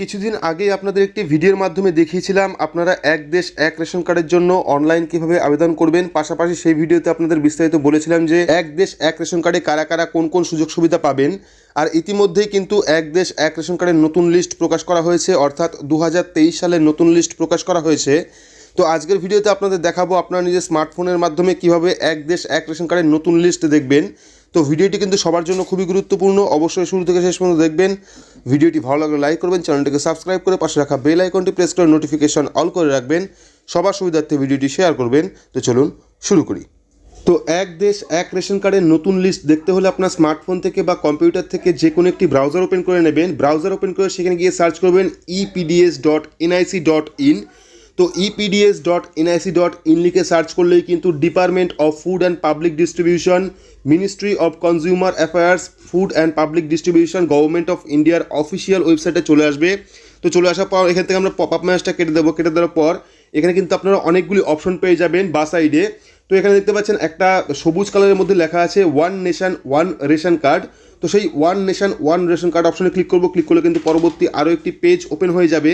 কিছুদিন আগে আপনাদের একটি ভিডিওর মাধ্যমে দেখিয়েছিলাম, আপনারা এক দেশ, এক রেশন কার্ডের জন্য অনলাইন কীভাবে আবেদন করবেন। পাশাপাশি সেই ভিডিওতে আপনাদের বিস্তারিত বলেছিলাম যে, এক দেশ, এক রেশন কার্ডে কারা কারা কোন কোন সুযোগ সুবিধা পাবেন। আর ইতিমধ্যেই কিন্তু এক দেশ, এক রেশন কার্ডের নতুন লিস্ট প্রকাশ করা হয়েছে, অর্থাৎ দু হাজার তেইশ সালের নতুন লিস্ট প্রকাশ করা হয়েছে। তো আজকের ভিডিওতে আপনাদের দেখাবো আপনার নিজের স্মার্টফোনের মাধ্যমে কীভাবে এক দেশ, এক রেশন কার্ডের নতুন লিস্ট দেখবেন। তো ভিডিওটি কিন্তু সবার জন্য খুবই গুরুত্বপূর্ণ, অবশ্যই শুরু থেকে শেষ পর্যন্ত দেখবেন। ভিডিওটি ভালো লাগলে লাইক করবেন, চ্যানেলটিকে সাবস্ক্রাইব করে পাশে রাখা বেল আইকনটি প্রেস করে নোটিফিকেশন অল করে রাখবেন। সবার সুবিধার্থে ভিডিওটি শেয়ার করবেন। তো চলুন শুরু করি। তো এক দেশ, এক রেশন কার্ডের নতুন লিস্ট দেখতে হলে আপনার স্মার্টফোন থেকে বা কম্পিউটার থেকে যে কোনো একটি ব্রাউজার ওপেন করে নেবেন। ব্রাউজার ওপেন করে সেখানে গিয়ে সার্চ করবেন EPDS dot NIC dot in তো EPDS dot NIC dot in লিখে সার্চ করলেই কিন্তু department of food and public distribution ministry of consumer affairs food and public distribution government of ইন্ডিয়ার অফিসিয়াল ওয়েবসাইটে চলে আসবে। তো চলে আসার পর এখান থেকে আমরা পপ আপ ম্যাচটা কেটে দেবো। কেটে দেওয়ার পর এখানে কিন্তু আপনারা অনেকগুলি অপশন পেয়ে যাবেন বা সাইডে তো এখানে দেখতে পাচ্ছেন একটা সবুজ কালারের মধ্যে লেখা আছে one nation one ration card তো সেই one nation one ration card অপশনে ক্লিক করব। ক্লিক করলে কিন্তু পরবর্তী আরও একটি পেজ ওপেন হয়ে যাবে,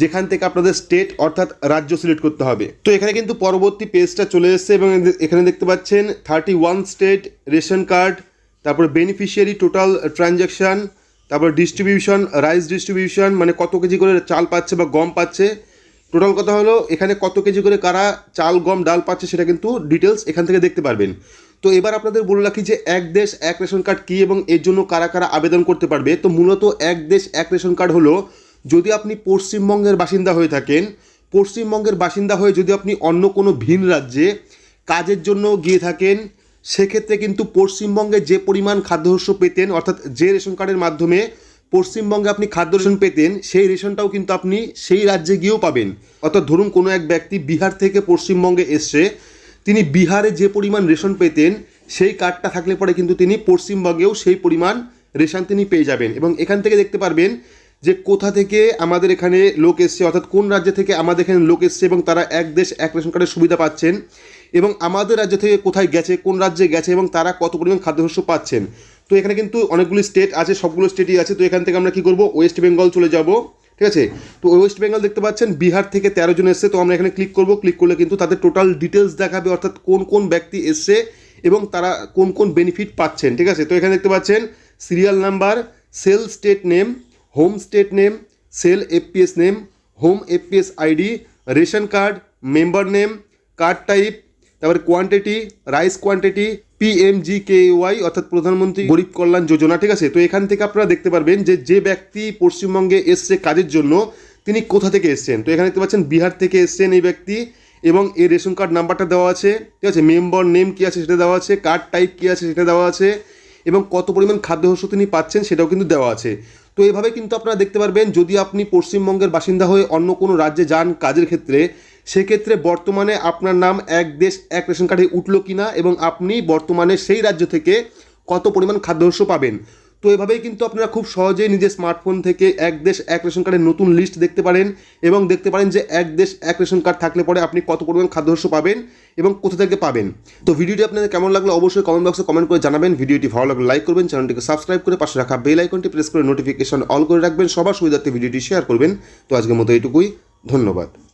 যেখান থেকে আপনাদের স্টেট অর্থাৎ রাজ্য সিলেক্ট করতে হবে। তো এখানে কিন্তু পরবর্তী পেজটা চলে এসেছে এবং এখানে দেখতে পাচ্ছেন thirty one state ration card তারপরে বেনিফিশিয়ারি টোটাল ট্রানজ্যাকশান তারপর ডিস্ট্রিবিউশন রাইস ডিস্ট্রিবিউশন মানে কত কেজি করে চাল পাচ্ছে বা গম পাচ্ছে। টোটাল কথা হলো, এখানে কত কেজি করে কারা চাল, গম, ডাল পাচ্ছে সেটা কিন্তু ডিটেলস এখান থেকে দেখতে পারবেন। তো এবার আপনাদের বলে রাখি যে এক দেশ, এক রেশন কার্ড কী এবং এর জন্য কারা কারা আবেদন করতে পারবে? তো মূলত এক দেশ, এক রেশন কার্ড হলো, যদি আপনি পশ্চিমবঙ্গের বাসিন্দা হয়ে থাকেন, পশ্চিমবঙ্গের বাসিন্দা হয়ে যদি আপনি অন্য কোনো ভিন রাজ্যে কাজের জন্য গিয়ে থাকেন, সেক্ষেত্রে কিন্তু পশ্চিমবঙ্গে যে পরিমাণ খাদ্যশস্য পেতেন, অর্থাৎ যে রেশন কার্ডের মাধ্যমে পশ্চিমবঙ্গে আপনি খাদ্য রেশন পেতেন, সেই রেশনটাও কিন্তু আপনি সেই রাজ্যে গিয়েও পাবেন। অর্থাৎ ধরুন কোনো এক ব্যক্তি বিহার থেকে পশ্চিমবঙ্গে এসছে তিনি বিহারে যে পরিমাণ রেশন পেতেন, সেই কার্ডটা থাকলে পরে কিন্তু তিনি পশ্চিমবঙ্গেও সেই পরিমাণ রেশন তিনি পেয়ে যাবেন। এবং এখান থেকে দেখতে পারবেন যে কোথা থেকে আমাদের এখানে লোক এসছে, অর্থাৎ কোন রাজ্য থেকে আমাদের এখানে লোক এসছে এবং তারা এক দেশ, এক রেশন কার্ডের সুবিধা পাচ্ছেন এবং আমাদের রাজ্য থেকে কোথায় গেছে, কোন রাজ্যে গেছে এবং তারা কত পরিমাণ খাদ্যশস্য পাচ্ছেন। তো এখানে কিন্তু অনেকগুলি স্টেট আছে, সবগুলো স্টেটই আছে। তো এখান থেকে আমরা কী করব? ওয়েস্ট বেঙ্গল চলে যাব। ঠিক আছে? তো ওয়েস্ট বেঙ্গল দেখতে পাচ্ছেন, বিহার থেকে তেরো জন এসছে, তো আমরা এখানে ক্লিক করব। ক্লিক করলে কিন্তু তাদের টোটাল ডিটেলস দেখাবে, অর্থাৎ কোন কোন ব্যক্তি এসছে এবং তারা কোন কোন বেনিফিট পাচ্ছেন, ঠিক আছে? তো এখানে দেখতে পাচ্ছেন serial number sale state name home state name sale FPS name home FPS ID ration card member name card type তারপরে quantity rice quantity PMG K Y অর্থাৎ প্রধানমন্ত্রী গরিব কল্যাণ যোজনা, ঠিক আছে? তো এখান থেকে আপনারা দেখতে পারবেন যে যে ব্যক্তি পশ্চিমবঙ্গে এসছে কাজের জন্য, তিনি কোথা থেকে এসছেন? তো এখানে দেখতে পাচ্ছেন বিহার থেকে এসছেন এই ব্যক্তি এবং এই রেশন কার্ড নাম্বারটা দেওয়া আছে, ঠিক আছে? মেম্বার নেম কী আছে সেটা দেওয়া আছে, কার্ড টাইপ কী আছে সেটা দেওয়া আছে এবং কত পরিমাণ খাদ্যশস্য তিনি পাচ্ছেন সেটাও কিন্তু দেওয়া আছে। তো এভাবে কিন্তু আপনারা দেখতে পারবেন, যদি আপনি পশ্চিমবঙ্গের বাসিন্দা হয়ে অন্য কোনো রাজ্যে যান কাজের ক্ষেত্রে সেক্ষেত্রে বর্তমানে আপনার নাম এক দেশ, এক রেশন কার্ডে উঠল কিনা এবং আপনি বর্তমানে সেই রাজ্য থেকে কত পরিমাণ খাদ্যশস্য পাবেন? তো এভাবেই কিন্তু আপনারা খুব সহজেই নিজের স্মার্টফোন থেকে এক দেশ, এক রেশন কার্ডের নতুন লিস্ট দেখতে পারেন এবং দেখতে পারেন যে এক দেশ, এক রেশন কার্ড থাকলে পরে আপনি কত পরিমাণ খাদ্যশস্য পাবেন এবং কোথা থেকে পাবেন। তো ভিডিওটি আপনাদের কেমন লাগল অবশ্যই কমেন্ট বক্সে কমেন্ট করে জানাবেন। ভিডিওটি ভালো লাগলে লাইক করবেন, চ্যানেলটিকে সাবস্ক্রাইব করে পাশে রাখা বেল আইকনটি প্রেস করে নোটিফিকেশন অল করে রাখবেন। সবার সুবিধার্থে ভিডিওটি শেয়ার করবেন। তো আজকের মতো এইটুকুই, ধন্যবাদ।